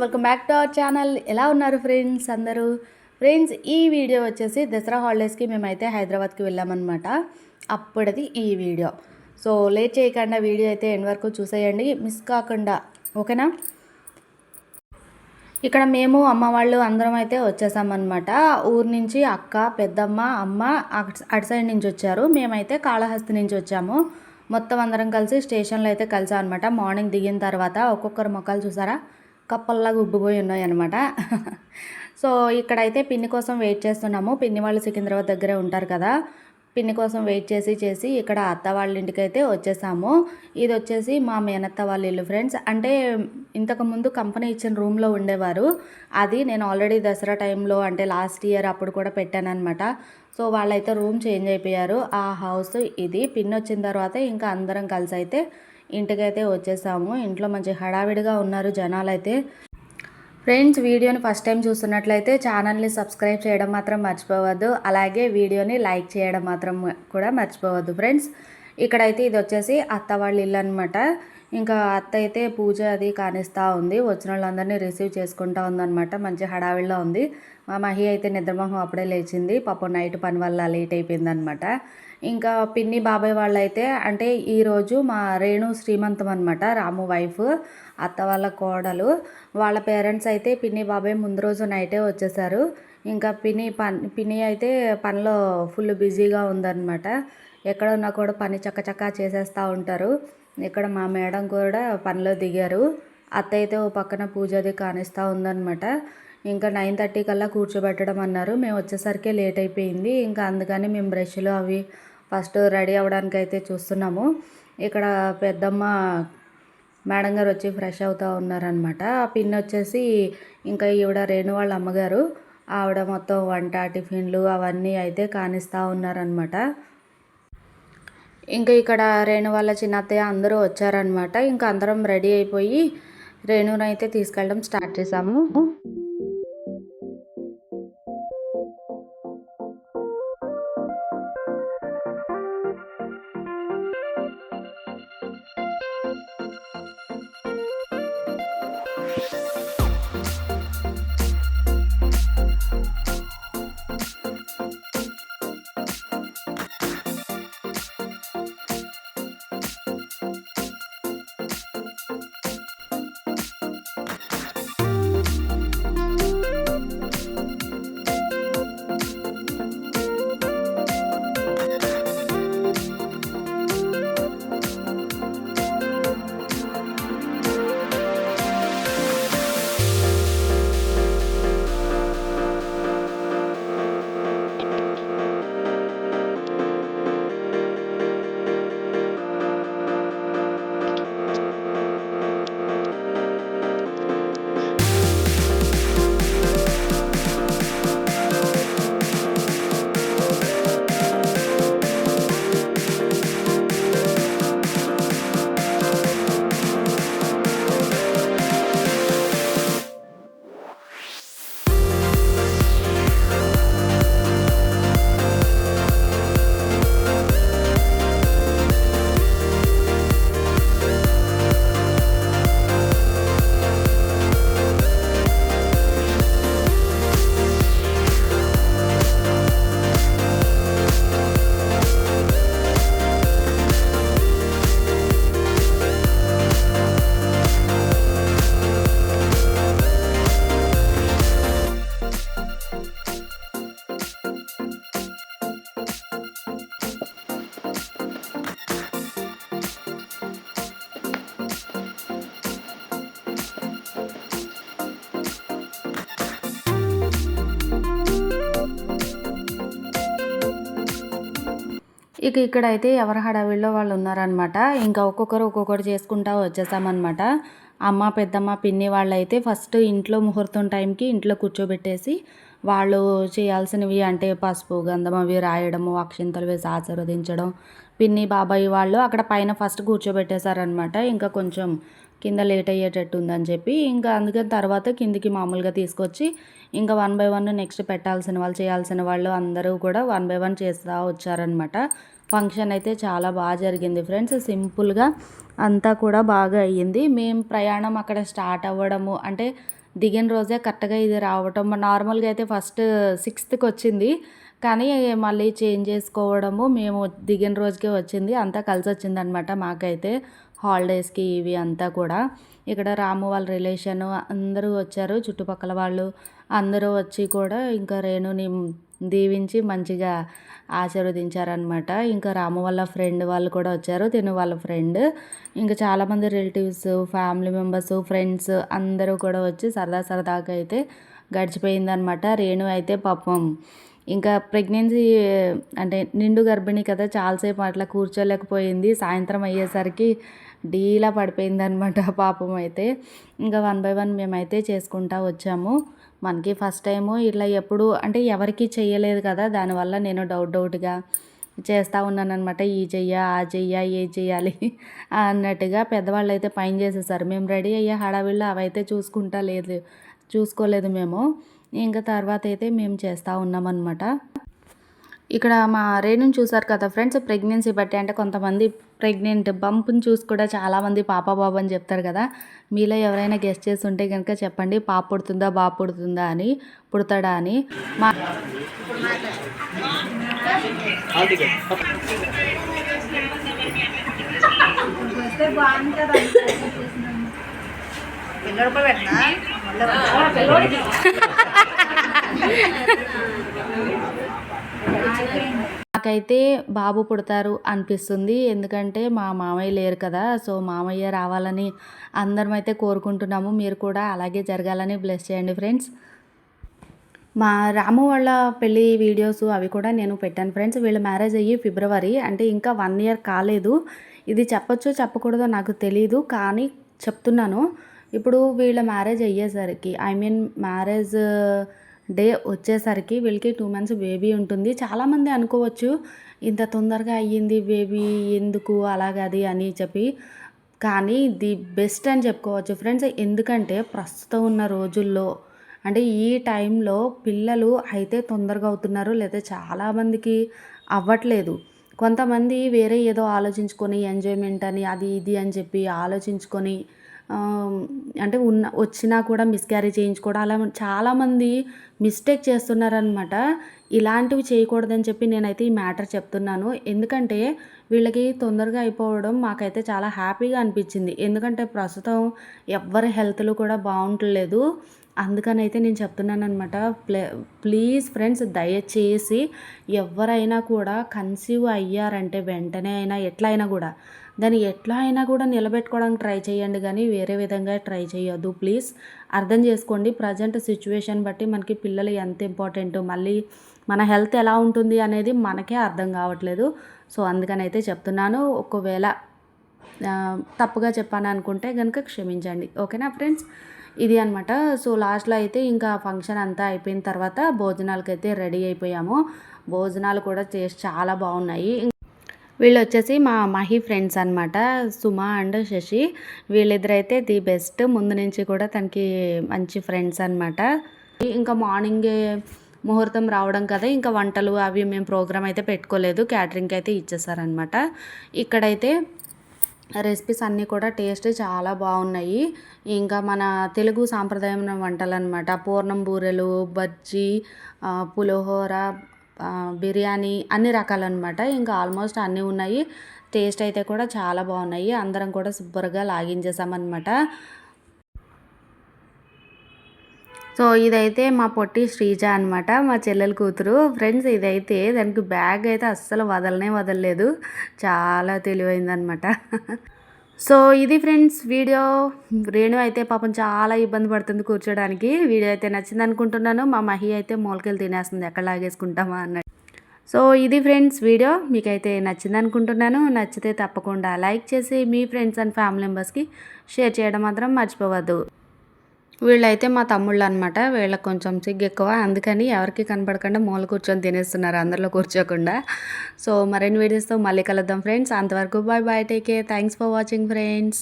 Welcome back to our channel. ఎలా ఉన్నారు friends అందరూ? ఫ్రెండ్స్ ఈ వీడియో వచ్చేసి దసరా హాలిడేస్కి మేమైతే హైదరాబాద్కి వెళ్ళామన్నమాట. అప్పుడది ఈ వీడియో. సో లేట్ చేయకుండా వీడియో అయితే ఎండ్ వరకు చూసేయండి. మిస్ కాకుండా ఓకేనా? ఇక్కడ మేము అమ్మ వాళ్ళు అందరం అయితే వచ్చేసామన్నమాట. ఊరు నుంచి అక్క పెద్దమ్మ అమ్మ అటు అటు సైడ్ నుంచి వచ్చారు. మేమైతే కాళహస్తి నుంచి వచ్చాము. మొత్తం అందరం కలిసి స్టేషన్లో అయితే కలిసాం అనమాట మార్నింగ్ దిగిన తర్వాత ఒక్కొక్కరు మొక్కలు చూసారా? కప్పల్లాగా ఉబ్బిపోయి ఉన్నాయి అనమాట సో ఇక్కడైతే పిన్ని కోసం వెయిట్ చేస్తున్నాము. పిన్ని వాళ్ళు సికింద్రాబాద్ దగ్గరే ఉంటారు కదా. పిన్ని కోసం వెయిట్ చేసి చేసి ఇక్కడ అత్త వాళ్ళ ఇంటికి అయితే వచ్చేసాము. ఇది వచ్చేసి మా మేనత్త వాళ్ళ ఇల్లు ఫ్రెండ్స్. అంటే ఇంతకుముందు కంపెనీ ఇచ్చిన రూమ్లో ఉండేవారు. అది నేను ఆల్రెడీ దసరా టైంలో అంటే లాస్ట్ ఇయర్ అప్పుడు కూడా పెట్టాను అనమాట సో వాళ్ళైతే రూమ్ చేంజ్ అయిపోయారు. ఆ హౌస్ ఇది. పిన్ వచ్చిన తర్వాత ఇంకా అందరం కలిసి అయితే ఇంటికైతే వచ్చేసాము. ఇంట్లో మంచి హడావిడిగా ఉన్నారు జనాలు అయితే ఫ్రెండ్స్ వీడియోని ఫస్ట్ టైం చూస్తున్నట్లయితే ఛానల్ని సబ్స్క్రైబ్ చేయడం మాత్రం మర్చిపోవద్దు. అలాగే వీడియోని లైక్ చేయడం మాత్రం కూడా మర్చిపోవద్దు ఫ్రెండ్స్. ఇక్కడైతే ఇది వచ్చేసి అత్త వాళ్ళ ఇల్లు అనమాట ఇంకా అత్త అయితే పూజ అది కానిస్తూ ఉంది. వచ్చిన వాళ్ళందరినీ రిసీవ్ చేసుకుంటా ఉందన్నమాట. మంచి హడావిడిలో ఉంది. మా మహి అయితే నిద్రమోహం అప్పుడే లేచింది. పాపం నైట్ పని వల్ల లేట్ అయిపోయిందనమాట. ఇంకా పిన్ని బాబాయ్ వాళ్ళు అయితే అంటే ఈరోజు మా రేణు శ్రీమంతం అనమాట రాము వైఫ్ అత్త వాళ్ళ కోడలు. వాళ్ళ పేరెంట్స్ అయితే పిన్ని బాబాయ్ ముందు రోజు నైటే వచ్చేసారు. ఇంకా పిన్ని పన్ పిన్ని అయితే పనిలో ఫుల్ బిజీగా ఉందన్నమాట ఎక్కడ ఉన్నా కూడా పని చక్కచక్క చేసేస్తూ ఉంటారు. ఇక్కడ మా మేడం కూడా పనిలో దిగారు. అత్త అయితే ఓ పక్కన పూజ అది కానిస్తూ ఉందన్నమాట ఇంకా నైన్ థర్టీ కల్లా కూర్చోబెట్టడం అన్నారు. మేము వచ్చేసరికి లేట్ అయిపోయింది. ఇంకా అందుకని మేము బ్రష్లు అవి ఫస్ట్ రెడీ అవ్వడానికి అయితే చూస్తున్నాము. ఇక్కడ పెద్దమ్మ మేడం గారు వచ్చి ఫ్రెష్ అవుతూ ఉన్నారనమాట ఆ పిన్ వచ్చేసి ఇంకా ఈవిడ రేణు వాళ్ళ అమ్మగారు ఆవిడ మొత్తం వంట టిఫిన్లు అవన్నీ అయితే కానిస్తూ ఉన్నారనమాట ఇంకా ఇక్కడ రేణు వాళ్ళ చిన్నత్తయ్య అందరూ వచ్చారనమాట ఇంకా అందరం రెడీ అయిపోయి రేణునైతే తీసుకెళ్ళడం స్టార్ట్ చేసాము. ఇక ఇక్కడైతే ఎవరి హడావిడిలో వాళ్ళు ఉన్నారనమాట ఇంకా ఒక్కొక్కరు ఒక్కొక్కరు చేసుకుంటా వచ్చేసామన్నమాట. అమ్మ పెద్దమ్మ పిన్ని వాళ్ళైతే ఫస్ట్ ఇంట్లో ముహూర్తం టైంకి ఇంట్లో కూర్చోబెట్టేసి వాళ్ళు చేయాల్సినవి అంటే పసుపు గంధం అవి రాయడము అక్షింతలు వేసి ఆశీర్వదించడం. పిన్ని బాబాయ్ వాళ్ళు అక్కడ పైన ఫస్ట్ కూర్చోబెట్టేశారనమాట ఇంకా కొంచెం కింద లేట్ అయ్యేటట్టు ఉందని చెప్పి ఇంకా అందుకని తర్వాత కిందికి మామూలుగా తీసుకొచ్చి ఇంకా వన్ బై వన్ నెక్స్ట్ పెట్టాల్సిన వాళ్ళు చేయాల్సిన వాళ్ళు అందరూ కూడా వన్ బై వన్ చేస్తూ వచ్చారనమాట ఫంక్షన్ అయితే చాలా బాగా జరిగింది ఫ్రెండ్స్. సింపుల్గా అంతా కూడా బాగా అయ్యింది. మేము ప్రయాణం అక్కడ స్టార్ట్ అవ్వడము అంటే దిగిన రోజే కరెక్ట్గా ఇది రావటం. నార్మల్గా అయితే ఫస్ట్ సిక్స్త్కి వచ్చింది. కానీ మళ్ళీ చేంజ్ చేసుకోవడము మేము దిగిన రోజుకే వచ్చింది. అంతా కలిసి వచ్చిందనమాట మాకైతే. హాలిడేస్కి ఇవి అంతా కూడా. ఇక్కడ రాము వాళ్ళ రిలేషన్ అందరూ వచ్చారు. చుట్టుపక్కల వాళ్ళు అందరూ వచ్చి కూడా ఇంకా రేణుని దీవించి మంచిగా ఆశీర్వదించారనమాట ఇంకా రాము వాళ్ళ ఫ్రెండ్ వాళ్ళు కూడా వచ్చారు. తిను వాళ్ళ ఫ్రెండ్. ఇంకా చాలామంది రిలేటివ్స్ ఫ్యామిలీ మెంబర్స్ ఫ్రెండ్స్ అందరూ కూడా వచ్చి సరదా సరదాగా అయితే గడిచిపోయిందనమాట రేణు అయితే పాపం ఇంకా ప్రెగ్నెన్సీ అంటే నిండు గర్భిణి కదా చాలాసేపు అట్లా కూర్చోలేకపోయింది. సాయంత్రం అయ్యేసరికి డీలా పడిపోయింది అనమాట పాపం అయితే. ఇంకా వన్ బై వన్ మేమైతే చేసుకుంటా వచ్చాము. మనకి ఫస్ట్ టైము ఇట్లా ఎప్పుడు అంటే ఎవరికి చేయలేదు కదా దానివల్ల నేను డౌట్ డౌట్గా చేస్తూ ఉన్నాను అనమాట ఈ చెయ్య ఆ చెయ్య ఏ చెయ్యాలి అన్నట్టుగా పెద్దవాళ్ళు అయితే పైన చేసేసారు. మేము రెడీ అయ్యే హడావిళ్ళు అవైతే చూసుకుంటా లేదు చూసుకోలేదు మేము. ఇంకా తర్వాత అయితే మేము చేస్తూ ఉన్నామన్నమాట. ఇక్కడ మా రేణుని చూసారు కదా ఫ్రెండ్స్ ప్రెగ్నెన్సీ బట్టి అంటే కొంతమంది ప్రెగ్నెంట్ బంప్ని చూసి కూడా చాలామంది పాప బాబు అని చెప్తారు కదా. మీలో ఎవరైనా గెస్ట్ చేసి ఉంటే కనుక చెప్పండి పాప పుడుతుందా బాబు పుడుతుందా అని పుడతాడా అని. మా పిల్లడు కూడా పెట్టినా? నాకైతే బాబు పుడతారు అనిపిస్తుంది. ఎందుకంటే మా మామయ్య లేరు కదా. సో మామయ్య రావాలని అందరం అయితే కోరుకుంటున్నాము. మీరు కూడా అలాగే జరగాలని బ్లెస్ చేయండి ఫ్రెండ్స్ మా రాము వాళ్ళ పెళ్ళి వీడియోస్ అవి కూడా నేను పెట్టాను ఫ్రెండ్స్ వీళ్ళ మ్యారేజ్ అయ్యి ఫిబ్రవరి అంటే ఇంకా వన్ ఇయర్ కాలేదు. ఇది చెప్పొచ్చో చెప్పకూడదో నాకు తెలియదు కానీ చెప్తున్నాను. ఇప్పుడు వీళ్ళ మ్యారేజ్ అయ్యేసరికి ఐ మీన్ మ్యారేజ్ డే వచ్చేసరికి వీళ్ళకి టూ మంత్స్ బేబీ ఉంటుంది. చాలామంది అనుకోవచ్చు ఇంత తొందరగా అయ్యింది బేబీ ఎందుకు అలాగది అని చెప్పి. కానీ ది బెస్ట్ అని చెప్పుకోవచ్చు ఫ్రెండ్స్ ఎందుకంటే ప్రస్తుతం ఉన్న రోజుల్లో అంటే ఈ టైంలో పిల్లలు అయితే తొందరగా అవుతున్నారు లేదా చాలామందికి అవ్వట్లేదు. కొంతమంది వేరే ఏదో ఆలోచించుకొని ఎంజాయ్మెంట్ అని అది ఇది అని చెప్పి ఆలోచించుకొని అంటే ఉన్న వచ్చినా కూడా మిస్క్యారీ చేయించుకోవడం అలా చాలామంది మిస్టేక్ చేస్తున్నారనమాట ఇలాంటివి చేయకూడదని చెప్పి నేనైతే ఈ మ్యాటర్ చెప్తున్నాను. ఎందుకంటే వీళ్ళకి తొందరగా అయిపోవడం మాకైతే చాలా హ్యాపీగా అనిపించింది. ఎందుకంటే ప్రస్తుతం ఎవ్వరి హెల్త్లు కూడా బాగుంటలేదు. అందుకనైతే నేను చెప్తున్నాను అనమాట ప్లే ప్లీజ్ ఫ్రెండ్స్ దయచేసి ఎవరైనా కూడా కన్సీవ్ అయ్యారంటే వెంటనే అయినా ఎట్లా అయినా కూడా దాన్ని ఎట్లా అయినా కూడా నిలబెట్టుకోవడానికి ట్రై చేయండి కానీ వేరే విధంగా ట్రై చేయొద్దు. ప్లీజ్ అర్థం చేసుకోండి. ప్రజెంట్ సిచ్యువేషన్ బట్టి మనకి పిల్లలు ఎంత ఇంపార్టెంట్ మళ్ళీ మన హెల్త్ ఎలా ఉంటుంది అనేది మనకే అర్థం కావట్లేదు. సో అందుకని అయితే చెప్తున్నాను. ఒకవేళ తప్పుగా చెప్పాను అనుకుంటే కనుక క్షమించండి. ఓకేనా ఫ్రెండ్స్? ఇది అనమాట సో లాస్ట్లో అయితే ఇంకా ఫంక్షన్ అంతా అయిపోయిన తర్వాత భోజనాలకైతే అయితే రెడీ అయిపోయాము. భోజనాలు కూడా చేసి చాలా బాగున్నాయి. వీళ్ళు వచ్చేసి మా మహి ఫ్రెండ్స్ అనమాట సుమ అండ్ శశి. వీళ్ళిద్దరైతే ది బెస్ట్. ముందు నుంచి కూడా తనకి మంచి ఫ్రెండ్స్ అనమాట ఇంకా మార్నింగే ముహూర్తం రావడం కదా ఇంకా వంటలు అవి మేము ప్రోగ్రామ్ అయితే పెట్టుకోలేదు. క్యాటరింగ్కి అయితే ఇచ్చేసారనమాట ఇక్కడైతే రెసిపీస్ అన్నీ కూడా టేస్ట్ చాలా బాగున్నాయి. ఇంకా మన తెలుగు సాంప్రదాయం వంటలు అనమాట పూర్ణం బూరెలు బజ్జీ పులిహోర బిర్యానీ అన్ని రకాలన్నమాట. ఇంకా ఆల్మోస్ట్ అన్నీ ఉన్నాయి. టేస్ట్ అయితే కూడా చాలా బాగున్నాయి. అందరం కూడా సూపర్గా లాగించేసామన్నమాట. సో ఇదైతే మా పొట్టి శ్రీజ అనమాట మా చెల్లెల కూతురు. ఫ్రెండ్స్ ఇదైతే దానికి బ్యాగ్ అయితే అస్సలు వదలనే వదలలేదు. చాలా తెలివైందనమాట సో ఇది ఫ్రెండ్స్ వీడియో. రేణు అయితే పాపం చాలా ఇబ్బంది పడుతుంది కూర్చోడానికి. వీడియో అయితే నచ్చింది అనుకుంటున్నాను. మా మహి అయితే మూలకెళ్ళి తినేస్తుంది ఎక్కడ లాగేసుకుంటామా అన్నట్టు. సో ఇది ఫ్రెండ్స్ వీడియో. మీకైతే నచ్చింది అనుకుంటున్నాను. నచ్చితే తప్పకుండా లైక్ చేసి మీ ఫ్రెండ్స్ అండ్ ఫ్యామిలీ మెంబర్స్కి షేర్ చేయడం మాత్రం మర్చిపోవద్దు. వీళ్ళైతే మా తమ్ముళ్ళు అనమాట వీళ్ళకి కొంచెం సిగ్గు ఎక్కువ. అందుకని ఎవరికి కనపడకుండా మూల కూర్చొని తినేస్తున్నారు అందరిలో కూర్చోకుండా. సో మరిన్ని వీడియోస్తో మళ్ళీ కలుద్దాం ఫ్రెండ్స్ అంతవరకు bye bye take care thanks for watching friends